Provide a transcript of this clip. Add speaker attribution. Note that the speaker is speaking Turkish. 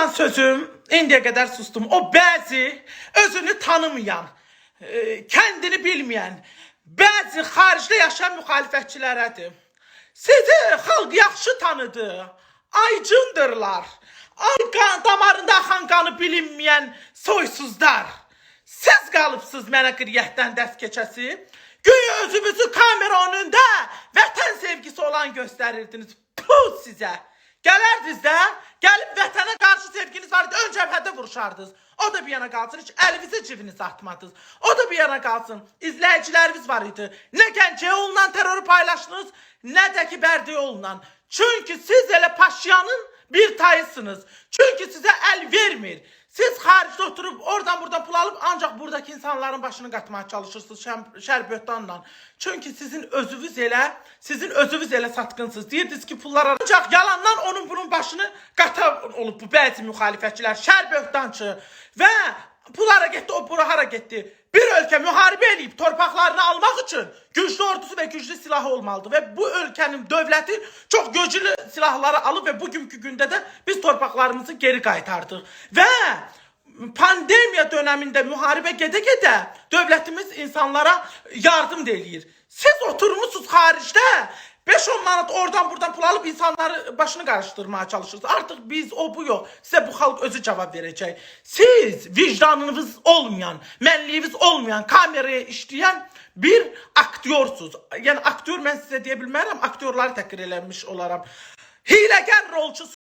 Speaker 1: Buradan sözüm indiye kadar sustum. O bazı özünü tanımayan, e, kendini bilmeyen, bazı haricde yaşayan müxalifətçilərədir. Sizi xalq yaxşı tanıdı. Aycındırlar. Ay qan, damarında axan qanı bilinməyən soysuzlar. Siz qalıbsınız mənə qiriyyətdən dəst keçəsi. Güya özünüzü kamera önündə vətən sevgisi olan göstərirdiniz. Puh sizə. Gələrdiniz də, gəlib vuruşardınız. O da bir yana qalsın, heç əlinizi cibinizi atmadınız. O da bir yana qalsın, izləyiciləriniz var idi. Nə Gəncəyoğlu'ndan terörü paylaşdınız, nə də ki Bərdəyoğlu'ndan. Çünki siz elə Paşinyanın bir tayısınız. Çünkü size el vermir. Siz haricde oturup oradan buradan pul alıp ancak buradaki insanların başını katmaya çalışırsınız şer, şerböttanla. Çünkü sizin özünüz elə, sizin özünüz elə satqınsınız. Deyirdiniz ki pullar ancak yalandan onun bunun başını qata olub bu bəzi müxalifətçilər, şerböttançı və pul hara getdi, o bura hara getdi. Bir ölkə müharibə eləyib torpaqlarını almaq üçün güclü ordusu və güclü silahı olmalıdır. Və bu ölkənin dövləti çox güclü silahları alıb və bugünkü gündə də biz torpaqlarımızı geri qaytardıq. Və pandemiya döneminde müharibə gedə-gedə dövlətimiz insanlara yardım eləyir. Siz oturmuşsunuz xaricdə 5-10 manat oradan buradan pul alıp insanları başını karıştırmaya çalışırsınız. Artık biz o bu yok. Size bu halk özü cevap verecek. Siz vicdanınız olmayan, mənliyiniz olmayan, kameraya işleyen bir aktyorsuz. Yani aktör ben size diyebilmem, aktörleri təkrir eləmiş olaram. Hiləgər rolçusunuz.